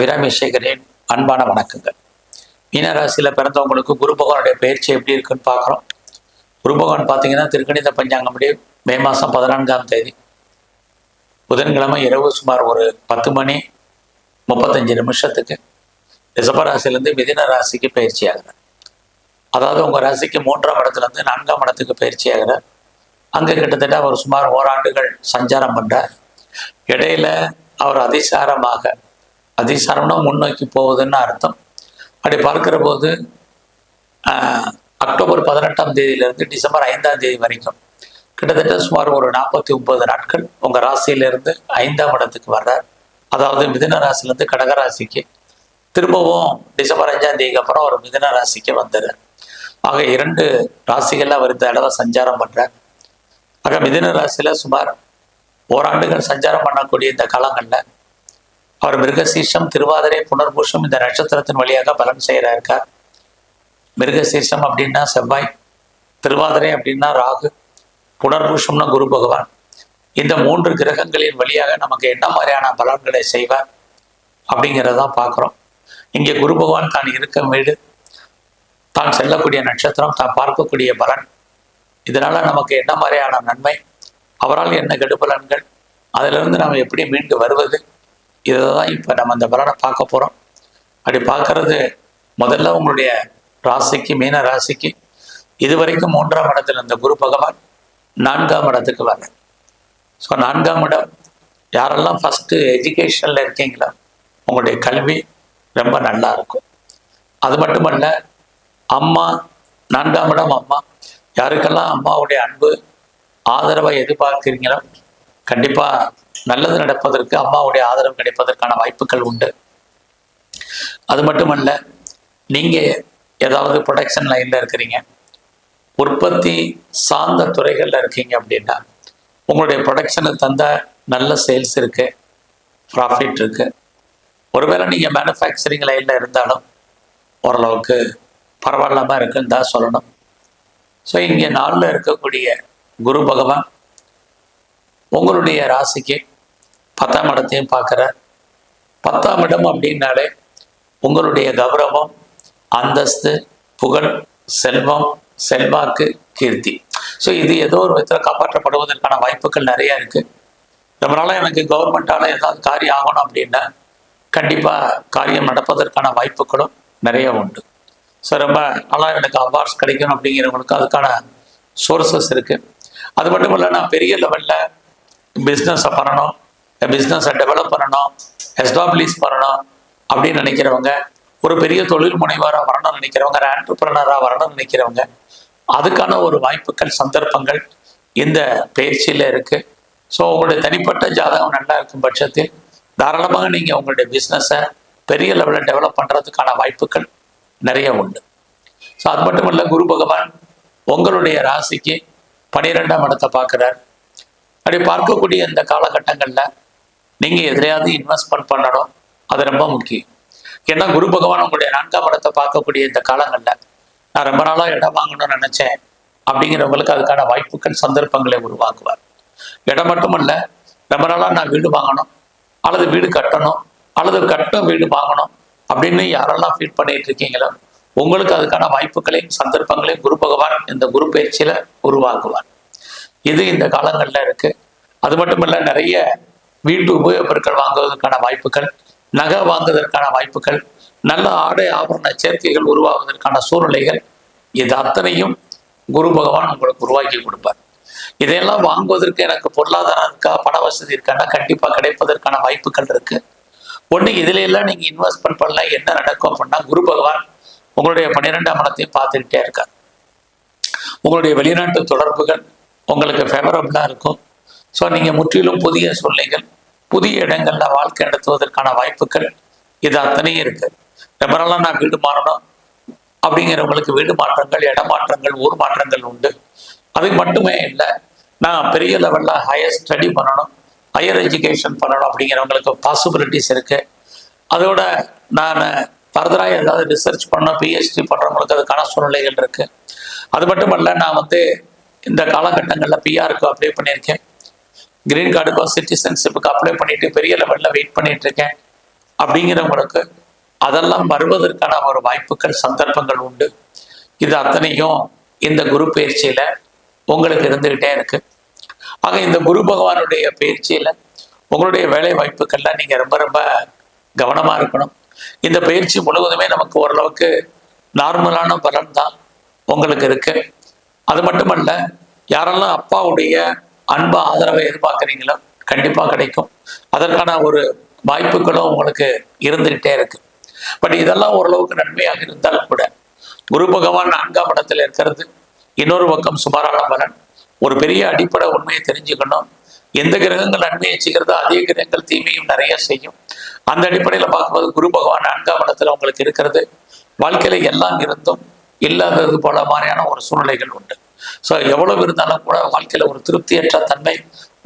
அபிராமி சேகரின் அன்பான வணக்கங்கள். மீனராசியில் பிறந்தவங்களுக்கு குரு பகவானுடைய பயிற்சி எப்படி இருக்குன்னு பார்க்குறோம். குரு பகவான் பார்த்தீங்கன்னா திருக்கணித பஞ்சாங்கப்படி மே மாதம் பதினான்காம் தேதி. புதன்கிழமை இரவு சுமார் ஒரு பத்து மணி முப்பத்தஞ்சு நிமிஷத்துக்கு ரிஷபராசிலேருந்து மிதின ராசிக்கு பயிற்சி ஆகிறார். அதாவது உங்கள் ராசிக்கு மூன்றாம் இடத்துலேருந்து நான்காம் இடத்துக்கு பயிற்சி ஆகிறார். அங்கே கிட்டத்தட்ட அவர் சுமார் ஓராண்டுகள் சஞ்சாரம் பண்ணுறார் இடையில அவர் அதிசாரமாக அதிசரணம் முன்னோக்கி போகுதுன்னு அர்த்தம். அப்படி பார்க்கிற போது அக்டோபர் பதினெட்டாம் தேதியிலிருந்து டிசம்பர் ஐந்தாம் தேதி வரைக்கும் கிட்டத்தட்ட சுமார் ஒரு நாற்பத்தி ஒன்பது நாட்கள் உங்கள் ராசியிலிருந்து ஐந்தாம் இடத்துக்கு வர்றார். அதாவது மிதுன ராசிலேருந்து கடக ராசிக்கு திரும்பவும் டிசம்பர் அஞ்சாம் தேதிக்கு அப்புறம் அவர் மிதுன ராசிக்கு வந்துடுறார். ஆக இரண்டு ராசிகளில் அவர் இந்த தடவை சஞ்சாரம் பண்ணுறார் ஆக மிதுன ராசியில் சுமார் ஓராண்டுகள் சஞ்சாரம் பண்ணக்கூடிய இந்த காலங்களில் அவர் மிருகசீஷம் திருவாதிரை புனர்பூஷம் இந்த நட்சத்திரத்தின் வழியாக பலன் செய்கிறா இருக்கார் மிருகசீஷம் அப்படின்னா செவ்வாய் திருவாதிரை அப்படின்னா ராகு புனர்பூஷம்னா குரு பகவான். இந்த மூன்று கிரகங்களின் வழியாக நமக்கு என்ன மாதிரியான பலன்களை செய்வார் அப்படிங்கிறதான் பார்க்குறோம். இங்கே குரு பகவான் தான் இருக்கும் வீடு தான் செல்லக்கூடிய நட்சத்திரம் தான் பார்க்கக்கூடிய பலன். இதனால் நமக்கு என்ன மாதிரியான நன்மை அவரால் என்ன கெடுபலன்கள் அதிலிருந்து நாம் எப்படி மீண்டு வருவது இதை தான் இப்போ நம்ம அந்த பலனை பார்க்க போகிறோம் அப்படி பார்க்கறது முதல்ல உங்களுடைய ராசிக்கு மீன ராசிக்கு. இதுவரைக்கும் மூன்றாம் இடத்துல இருந்த குரு பகவான் நான்காம் இடத்துக்கு வர ஸோ நான்காம் இடம் யாரெல்லாம் ஃபஸ்ட்டு எஜுகேஷனில் இருக்கீங்களோ உங்களுடைய கல்வி ரொம்ப நல்லா இருக்கும். அது மட்டுமல்ல அம்மா நான்காம் இடம் அம்மா. யாருக்கெல்லாம் அம்மாவுடைய அன்பு ஆதரவை எதிர்பார்க்குறீங்களோ கண்டிப்பாக நல்லது நடப்பதற்கு அம்மாவுடைய ஆதரவு கிடைப்பதற்கான வாய்ப்புகள் உண்டு. அது மட்டுமல்ல நீங்கள் ஏதாவது ப்ரொடக்ஷன் லைனில் இருக்கிறீங்க உற்பத்தி சார்ந்த துறைகளில் இருக்கீங்க அப்படின்னா உங்களுடைய ப்ரொடக்ஷனை தந்த நல்ல சேல்ஸ் இருக்கு ப்ராஃபிட் இருக்கு. ஒருவேளை நீங்கள் மேனுஃபேக்சரிங் லைனில் இருந்தாலும் ஓரளவுக்கு பரவாயில்லாமல் இருக்குன்னு தான் சொல்லணும். ஸோ இங்கே நாளில் இருக்கக்கூடிய குரு பகவான் உங்களுடைய ராசிக்கு பத்தாம் இடத்தையும் பார்க்குறார். பத்தாம் இடம் அப்படின்னாலே உங்களுடைய கௌரவம் அந்தஸ்து புகழ் செல்வம் செல்வாக்கு கீர்த்தி. ஸோ இது ஏதோ ஒரு விதத்தில் காப்பாற்றப்படுவதற்கான வாய்ப்புகள் நிறைய இருக்குது ரொம்ப நாளாக எனக்கு கவர்மெண்ட்டால் ஏதாவது காரியம் ஆகணும் அப்படின்னா கண்டிப்பாக காரியம் நடப்பதற்கான வாய்ப்புகளும் நிறைய உண்டு. ஸோ ரொம்ப நாளாக எனக்கு அவார்ட்ஸ் கிடைக்கணும் அப்படிங்கிறவங்களுக்கு அதுக்கான சோர்சஸ் இருக்குது அது மட்டும் இல்லை நான் பெரிய லெவலில் பிஸ்னஸை பண்ணணும் பிஸ்னஸை டெவலப் பண்ணணும் எஸ்டாப்ளிஷ் பண்ணணும் அப்படின்னு நினைக்கிறவங்க ஒரு பெரிய தொழில் முனைவராக வரணும்னு நினைக்கிறவங்க ஆண்டர்பிரனராக வரணும்னு நினைக்கிறவங்க அதுக்கான ஒரு வாய்ப்புகள் சந்தர்ப்பங்கள் இந்த பயிற்சியில் இருக்குது ஸோ உங்களுடைய தனிப்பட்ட ஜாதகம் நல்லா இருக்கும் பட்சத்தில் தாராளமாக நீங்கள் உங்களுடைய பிஸ்னஸை பெரிய லெவலில் டெவலப் பண்ணுறதுக்கான வாய்ப்புகள் நிறைய உண்டு. ஸோ அது மட்டும் இல்லை குரு பகவான் உங்களுடைய ராசிக்கு பனிரெண்டாம் இடத்தை பார்க்குறார். அப்படி பார்க்கக்கூடிய இந்த காலகட்டங்களில் நீங்கள் எதிரையாவது இன்வெஸ்ட்மெண்ட் பண்ணணும் அது ரொம்ப முக்கியம். ஏன்னா குரு பகவான் உங்களுடைய நான்காம் இடத்தை பார்க்கக்கூடிய இந்த காலங்களில் நான் ரொம்ப நாளாக இடம் வாங்கணும்னு நினச்சேன் அப்படிங்கிறவங்களுக்கு அதுக்கான வாய்ப்புகள் சந்தர்ப்பங்களை உருவாக்குவார். இடம் மட்டுமல்ல ரொம்ப நாளாக நான் வீடு வாங்கணும் அல்லது வீடு கட்டணும் அல்லது கட்டும் வீடு வாங்கணும் அப்படின்னு யாரெல்லாம் ஃபீல் பண்ணிட்டு இருக்கீங்களோ உங்களுக்கு அதுக்கான வாய்ப்புகளையும் சந்தர்ப்பங்களையும் குரு பகவான் இந்த குரு பயிற்சியில் உருவாக்குவார். இது இந்த காலங்களில் இருக்கு? அது மட்டும் இல்லை நிறைய வீட்டு உபயோகப் பொருட்கள் வாங்குவதற்கான வாய்ப்புகள் நகை வாங்குவதற்கான வாய்ப்புகள் நல்ல ஆடை ஆபரண சேர்க்கைகள் உருவாவதற்கான சூழ்நிலைகள் இது அத்தனையும் குரு பகவான் உங்களுக்கு உருவாக்கி கொடுப்பார். இதையெல்லாம் வாங்குவதற்கு எனக்கு பொருளாதாரம் இருக்கா பண வசதி இருக்கான்னா கண்டிப்பாக கிடைப்பதற்கான வாய்ப்புகள் இருக்கு. ஒன்று இதுல எல்லாம் நீங்க இன்வெஸ்ட்மெண்ட் பண்ணல என்ன நடக்கும் அப்படின்னா குரு பகவான் உங்களுடைய பன்னிரெண்டாம் மனத்தையும் பார்த்துக்கிட்டே இருக்கார். உங்களுடைய வெளிநாட்டு தொடர்புகள் உங்களுக்கு ஃபேவரபிளாக இருக்கும். ஸோ நீங்கள் முற்றிலும் புதிய சூழ்நிலைகள் புதிய இடங்களில் வாழ்க்கை நடத்துவதற்கான வாய்ப்புகள் இது அத்தனையும் இருக்குது ரொம்ப நாளாக நான் வீடு மாறணும் அப்படிங்கிறவங்களுக்கு வீடு மாற்றங்கள் இடமாற்றங்கள் ஊர் மாற்றங்கள் உண்டு. அது மட்டுமே இல்லை நான் பெரிய லெவலில் ஹையர் ஸ்டடி பண்ணணும் ஹையர் எஜுகேஷன் பண்ணணும் அப்படிங்கிறவங்களுக்கு பாசிபிலிட்டிஸ் இருக்குது அதோட நான் ஃபர்தராக ஏதாவது ரிசர்ச் பண்ணணும் பிஹெச்டி பண்ணுறவங்களுக்கு அதுக்கான சூழ்நிலைகள் இருக்குது அது மட்டும் இல்ல நான் வந்து இந்த காலகட்டங்களில் பிஆருக்கு அப்ளை பண்ணியிருக்கேன். கிரீன் கார்டுக்கோ சிட்டிசன்ஷிப்புக்கு அப்ளை பண்ணிட்டு பெரிய லெவலில் வெயிட் பண்ணிட்டு இருக்கேன். அப்படிங்கிறவங்களுக்கு அதெல்லாம் வருவதற்கான ஒரு வாய்ப்புகள் சந்தர்ப்பங்கள் உண்டு. இது அத்தனையும் இந்த குரு பயிற்சியில உங்களுக்கு இருந்துகிட்டே இருக்கு. ஆக இந்த குரு பகவானுடைய பயிற்சியில உங்களுடைய வேலை வாய்ப்புகள்லாம் நீங்க ரொம்ப ரொம்ப கவனமா இருக்கணும். இந்த பயிற்சி முழுவதுமே நமக்கு ஓரளவுக்கு நார்மலான பலன் தான் உங்களுக்கு இருக்கு. அது மட்டுமல்ல யாரெல்லாம் அப்பாவுடைய அன்பு ஆதரவை எதிர்பார்க்குறீங்களோ கண்டிப்பா கிடைக்கும். அதற்கான ஒரு வாய்ப்புகளும் உங்களுக்கு இருந்துகிட்டே இருக்கு. பட் இதெல்லாம் ஓரளவுக்கு நன்மையாக இருந்தாலும் கூட குரு பகவான் நான்காம் இடத்துல இருக்கிறது இன்னொரு பக்கம் சுமாரான பலன். ஒரு பெரிய அடிப்படை உண்மையை தெரிஞ்சுக்கணும். எந்த கிரகங்கள் நன்மையை செய்கிறதோ அதே கிரகங்கள் தீமையும் நிறைய செய்யும். அந்த அடிப்படையில் பார்க்கும்போது குரு பகவான் நான்காம் இடத்துல உங்களுக்கு இருக்கிறது. வாழ்க்கையில எல்லாம் இருந்தும் இல்லாதது போல மாதிரியான ஒரு சூழ்நிலைகள் உண்டு. ஸோ எவ்வளவு இருந்தாலும் கூட வாழ்க்கையில் ஒரு திருப்தியற்ற தன்மை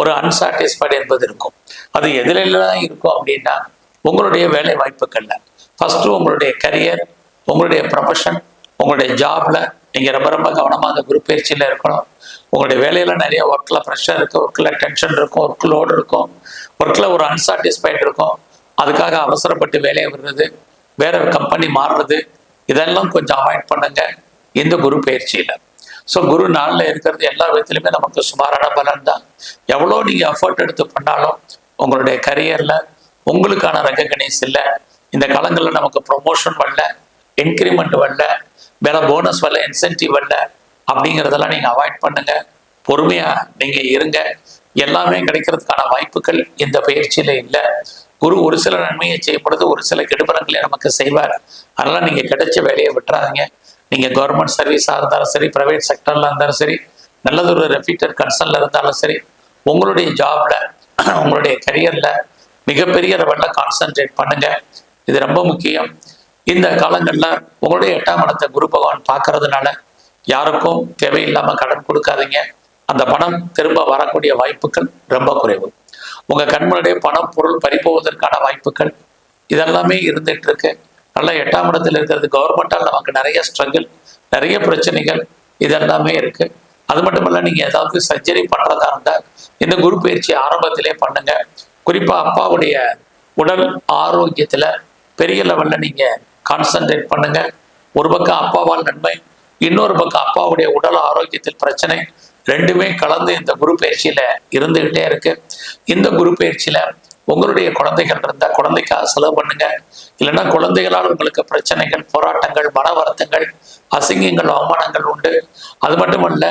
ஒரு அன்சாட்டிஸ்ஃபைடு என்பது இருக்கும். அது எதிலெல்லாம் இருக்கும் அப்படின்னா உங்களுடைய வேலை வாய்ப்புகள்ல. ஃபஸ்ட்டு உங்களுடைய கரியர் உங்களுடைய ப்ரொஃபஷன் உங்களுடைய ஜாப்ல நீங்கள் ரொம்ப ரொம்ப கவனமாக அந்த குரு இருக்கணும். உங்களுடைய வேலையில் நிறைய ஒர்க்கில் ப்ரெஷர் இருக்கும் ஒர்க்கில் டென்ஷன் இருக்கும் ஒர்க் லோடு இருக்கும் ஒர்க்கில் ஒரு அன்சாட்டிஸ்ஃபைட் இருக்கும். அதுக்காக அவசரப்பட்டு வேலையை விடுறது வேற கம்பெனி மாறுறது இதெல்லாம் கொஞ்சம் அவாய்ட் பண்ணுங்க. இந்த குரு பயிற்சியில. ஸோ குரு நாளில் இருக்கிறது எல்லா விதத்துலையுமே நமக்கு சுமாரான பலன் தான். எவ்வளோ நீங்கள் எஃபர்ட் எடுத்து பண்ணாலும் உங்களுடைய கரியரில் உங்களுக்கான ரெக்கக்னைஸ் இல்லை. இந்த காலங்களில் நமக்கு ப்ரொமோஷன் வரல இன்க்ரிமெண்ட் வரல வேற போனஸ் வரல இன்சென்டிவ் வரல அப்படிங்கிறதெல்லாம் நீங்கள் அவாய்ட் பண்ணுங்க. பொறுமையாக நீங்கள் இருங்க. எல்லாமே கிடைக்கிறதுக்கான வாய்ப்புகள் இந்த பயிற்சியில் இல்லை. குரு ஒரு சில நன்மையை செய்யப்படுது ஒரு சில கெடுபலங்களை நமக்கு செய்வார். அதனால நீங்கள் கிடைச்ச வேலையை விட்டுறாதீங்க. நீங்கள் கவர்மெண்ட் சர்வீஸாக இருந்தாலும் சரி ப்ரைவேட் செக்டரில் இருந்தாலும் சரி நல்லதொரு ரெஃபீட்டர் கன்சர்னில் இருந்தாலும் சரி உங்களுடைய ஜாப்ல உங்களுடைய கரியரில் மிகப்பெரிய லெவலில் கான்சென்ட்ரேட் பண்ணுங்க. இது ரொம்ப முக்கியம். இந்த காலங்களில் உங்களுடைய எட்டாம் இடத்தை குரு பகவான் பார்க்கறதுனால யாருக்கும் தேவையில்லாமல் கடன் கொடுக்காதீங்க. அந்த பணம் திரும்ப வரக்கூடிய வாய்ப்புகள் ரொம்ப குறைவு. உங்கள் கண்மனுடைய பணம் பொருள் பறிப்போவதற்கான வாய்ப்புகள் இதெல்லாமே இருந்துட்டு இருக்கு. நல்லா எட்டாம் இடத்துல இருக்கிறது கவர்மெண்டால் நமக்கு நிறைய ஸ்ட்ரகிள் நிறைய பிரச்சனைகள் இதெல்லாமே இருக்கு. அது மட்டும் இல்லை நீங்கள் ஏதாவது சர்ஜரி பண்ணுறதா இருந்தால் இந்த குரு பயிற்சி ஆரம்பத்திலே பண்ணுங்க. குறிப்பாக அப்பாவுடைய உடல் ஆரோக்கியத்தில் பெரிய லெவலில் நீங்கள் கான்சன்ட்ரேட் பண்ணுங்க. ஒரு பக்கம் அப்பாவால் நன்மை இன்னொரு பக்கம் அப்பாவுடைய உடல் ஆரோக்கியத்தில் பிரச்சனை ரெண்டுமே கலந்து இந்த குரு பயிற்சியில இருந்துகிட்டே இருக்கு. இந்த குரு பயிற்சியில உங்களுடைய குழந்தைகள் இருந்தா குழந்தைக்காக செலவு பண்ணுங்க. இல்லைன்னா குழந்தைகளால் உங்களுக்கு பிரச்சனைகள் போராட்டங்கள் மன வருத்தங்கள் அசிங்கங்கள் அவமானங்கள் உண்டு. அது மட்டுமல்ல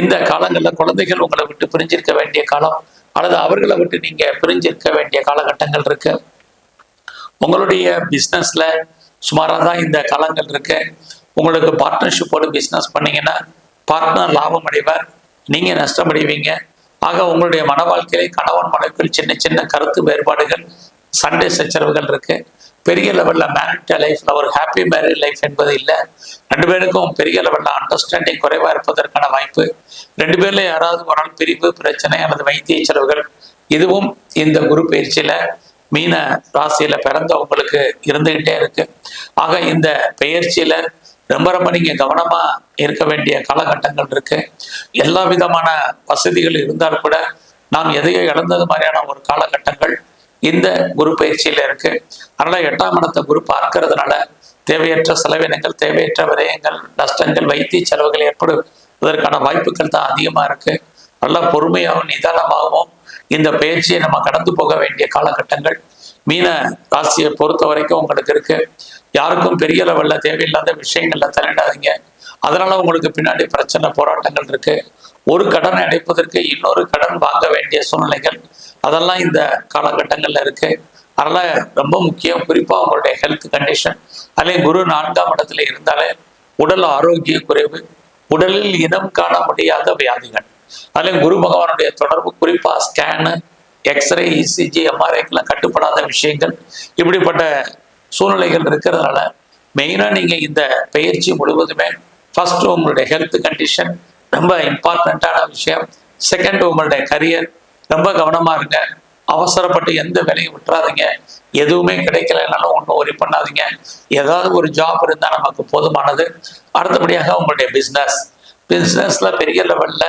இந்த காலங்களில் குழந்தைகள் உங்களை விட்டு பிரிஞ்சிருக்க வேண்டிய காலம் அல்லது அவர்களை விட்டு நீங்க பிரிஞ்சிருக்க வேண்டிய காலகட்டங்கள் இருக்கு. உங்களுடைய பிஸ்னஸ்ல சுமாராக தான் இந்த காலங்கள் இருக்கு. உங்களுக்கு பார்ட்னர்ஷிப்போடு பிஸ்னஸ் பண்ணீங்கன்னா பார்ட்னர் லாபம் அடைவார் நீங்கள் நஷ்டமடைவீங்க. ஆக உங்களுடைய மன வாழ்க்கையிலே கணவன் மனைவிக்குள் சின்ன சின்ன கருத்து வேறுபாடுகள் சண்டை சச்சரவுகள் இருக்கு. பெரிய லெவலில் மேரிட்டல் லைஃப்ல ஒரு ஹாப்பி மேரிட் லைஃப் என்பது இல்லை. ரெண்டு பேருக்கும் பெரிய லெவலில் அண்டர்ஸ்டாண்டிங் குறைவா இருப்பதற்கான வாய்ப்பு. ரெண்டு பேர்ல யாராவது ஒரு நாள் பிரிவு பிரச்சனை அல்லது வைத்திய செலவுகள் இதுவும் இந்த குரு பயிற்சியில மீன ராசியில பிறந்தவங்களுக்கு இருந்துகிட்டே இருக்கு. ஆக இந்த பெயர்ச்சியில ரொம்ப ரொம்ப நீங்க கவனமா இருக்க வேண்டிய காலகட்டங்கள் இருக்கு. எல்லா விதமான வசதிகள் இருந்தால் கூட நாம் எதையோ இழந்தது மாதிரியான ஒரு காலகட்டங்கள் இந்த குரு பயிற்சியில இருக்கு. அதனால எட்டாம் இடத்தை குரு பார்க்கறதுனால தேவையற்ற செலவினங்கள் தேவையற்ற விரயங்கள் நஷ்டங்கள் வைத்திய செலவுகள் ஏற்படுவதற்கான வாய்ப்புகள் தான் அதிகமா இருக்கு. நல்லா பொறுமையாகவும் நிதானமாகவும் இந்த பயிற்சியை நம்ம கடந்து போக வேண்டிய காலகட்டங்கள். மீன ராசியை பொறுத்த வரைக்கும் உங்களுக்கு இருக்கு. யாருக்கும் பெரிய லெவலில் தேவையில்லாத விஷயங்களில் தலையிடாதீங்க அதனால உங்களுக்கு பின்னாடி பிரச்சனை போராட்டங்கள் இருக்கு. ஒரு கடன் அடைப்பதற்கு இன்னொரு கடன் வாங்க வேண்டிய சூழ்நிலைகள் அதெல்லாம் இந்த காலகட்டங்களில் இருக்கு. அதனால ரொம்ப முக்கியம் குறிப்பாக உங்களுடைய ஹெல்த் கண்டிஷன் அதுலேயும் குரு நான்காம் இடத்துல இருந்தாலே உடல் ஆரோக்கிய குறைவு உடலில் இனம் காண முடியாத வியாதிகள். அதுலேயும் குரு பகவானுடைய தொடர்பு குறிப்பாக ஸ்கேனு எக்ஸ்ரே இசிஜி எம்ஆர்ஐக்கெல்லாம் கட்டுப்படாத விஷயங்கள். இப்படிப்பட்ட சூழ்நிலைகள் இருக்கிறதுனால மெயினாக நீங்கள் இந்த பயிற்சி முழுவதுமே ஃபர்ஸ்ட் உங்களுடைய ஹெல்த் கண்டிஷன் ரொம்ப இம்பார்ட்டண்ட்டான விஷயம். செகண்ட் உங்களுடைய கரியர் ரொம்ப கவனமாக இருங்க. அவசரப்பட்டு எந்த வேலையும் விட்டுறாதீங்க. எதுவுமே கிடைக்கலனாலும் ஒன்றும் ஒரி பண்ணாதீங்க. ஏதாவது ஒரு ஜாப் இருந்தால் நமக்கு போதுமானது. அடுத்தபடியாக உங்களுடைய பிஸ்னஸ் பிஸ்னஸில் பெரிய லெவலில்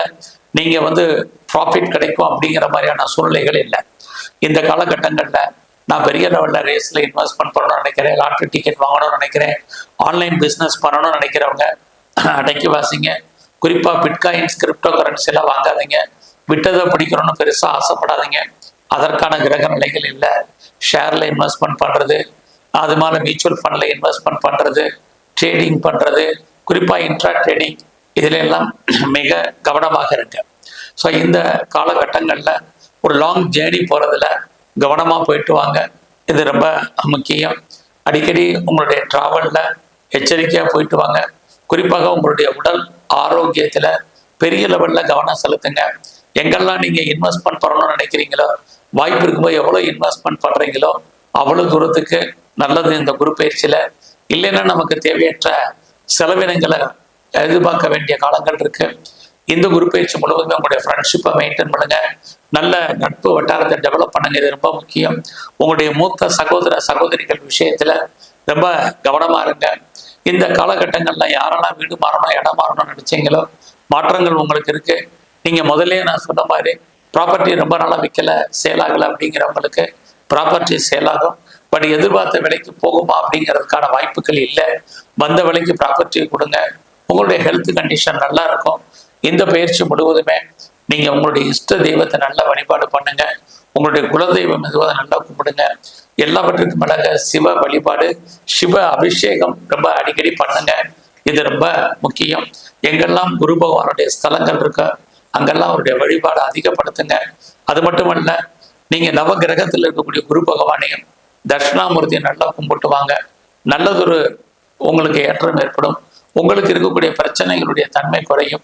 நீங்கள் வந்து ப்ராஃபிட் கிடைக்கும் அப்படிங்கிற மாதிரியான சூழ்நிலைகள் இல்லை. இந்த காலகட்டங்களில் நான் பெரிய லெவலில் ரேஸில் இன்வெஸ்ட்மெண்ட் பண்ணணும்னு நினைக்கிறேன் லாட்ரி டிக்கெட் வாங்கணும்னு நினைக்கிறேன் ஆன்லைன் பிஸ்னஸ் பண்ணணும்னு நினைக்கிறவங்க அடக்கி வாசிங்க. குறிப்பாக பிட்காயின்ஸ் கிரிப்டோ கரன்சிலாம் வாங்காதீங்க. விட்டதை பிடிக்கணும்னு பெருசாக ஆசைப்படாதீங்க. அதற்கான கிரக நிலைகள் இல்லை. ஷேரில் இன்வெஸ்ட்மெண்ட் பண்ணுறது அது மாதிரி மியூச்சுவல் ஃபண்டில் இன்வெஸ்ட்மெண்ட் பண்ணுறது ட்ரேடிங் பண்ணுறது குறிப்பாக இன்ட்ரா ட்ரேடிங் இதிலெல்லாம் மிக கவனமாக இருக்கு ஸோ இந்த காலகட்டங்களில் ஒரு லாங் ஜேர்னி போகிறதுல கவனமாக போயிட்டு வாங்க. இது ரொம்ப முக்கியம். அடிக்கடி உங்களுடைய ட்ராவலில் எச்சரிக்கையாக போயிட்டு வாங்க. குறிப்பாக உங்களுடைய உடல் ஆரோக்கியத்தில் பெரிய லெவலில் கவனம் செலுத்துங்க. எங்கெல்லாம் நீங்கள் இன்வெஸ்ட்மெண்ட் பண்ணணும்னு நினைக்கிறீங்களோ வாய்ப்பு இருக்கும்போது எவ்வளோ இன்வெஸ்ட்மெண்ட் பண்ணுறீங்களோ அவ்வளோ தூரத்துக்கு நல்லது இந்த குரு பயிற்சியில். இல்லைன்னா நமக்கு தேவையற்ற செலவினங்களை எதிர்பார்க்க வேண்டிய காலங்கள் இருக்கு. இந்த குரு பயிற்சி முழுவதுமே உங்களுடைய ஃப்ரெண்ட்ஷிப்பை மெயின்டைன் பண்ணுங்க. நல்ல நட்பு வட்டாரத்தை டெவலப் பண்ணுங்க இது ரொம்ப முக்கியம். உங்களுடைய மூத்த சகோதர சகோதரிகள் விஷயத்துல ரொம்ப கவனமா இருங்க. இந்த காலகட்டங்கள்ல யாரெல்லாம் வீடு மாறணும் இடம் மாறணும்னு நினைச்சீங்களோ மாற்றங்கள் உங்களுக்கு இருக்கு. நீங்க முதலே நான் சொன்ன மாதிரி ப்ராப்பர்ட்டி ரொம்ப நாளாக விற்கல சேலாகலை அப்படிங்கிறவங்களுக்கு ப்ராப்பர்ட்டி சேலாகும் பட் எதிர்பார்த்த விலைக்கு போகுமா அப்படிங்கிறதுக்கான வாய்ப்புகள் இல்லை. வந்த விலைக்கு ப்ராப்பர்ட்டியை கொடுங்க. உங்களுடைய ஹெல்த் கண்டிஷன் நல்லா இருக்கும். இந்த பயிற்சி முழுவதுமே நீங்க உங்களுடைய இஷ்ட தெய்வத்தை நல்லா வழிபாடு பண்ணுங்க. உங்களுடைய குலதெய்வம் எதுவாக நல்லா கும்பிடுங்க. எல்லாவற்றுக்கும் மேலாக சிவ வழிபாடு சிவ அபிஷேகம் ரொம்ப அடிக்கடி பண்ணுங்க. இது ரொம்ப முக்கியம். எங்கெல்லாம் குரு பகவானுடைய ஸ்தலங்கள் இருக்கோ அங்கெல்லாம் அவருடைய வழிபாடு அதிகப்படுத்துங்க. அது மட்டுமல்ல நீங்க நவ கிரகத்தில் இருக்கக்கூடிய குரு பகவானையும் தட்சிணாமூர்த்தியை நல்லா கும்பிட்டு வாங்க. நல்லதொரு உங்களுக்கு ஏற்றம் ஏற்படும். உங்களுக்கு இருக்கக்கூடிய பிரச்சனைகளுடைய தன்மை குறையும்.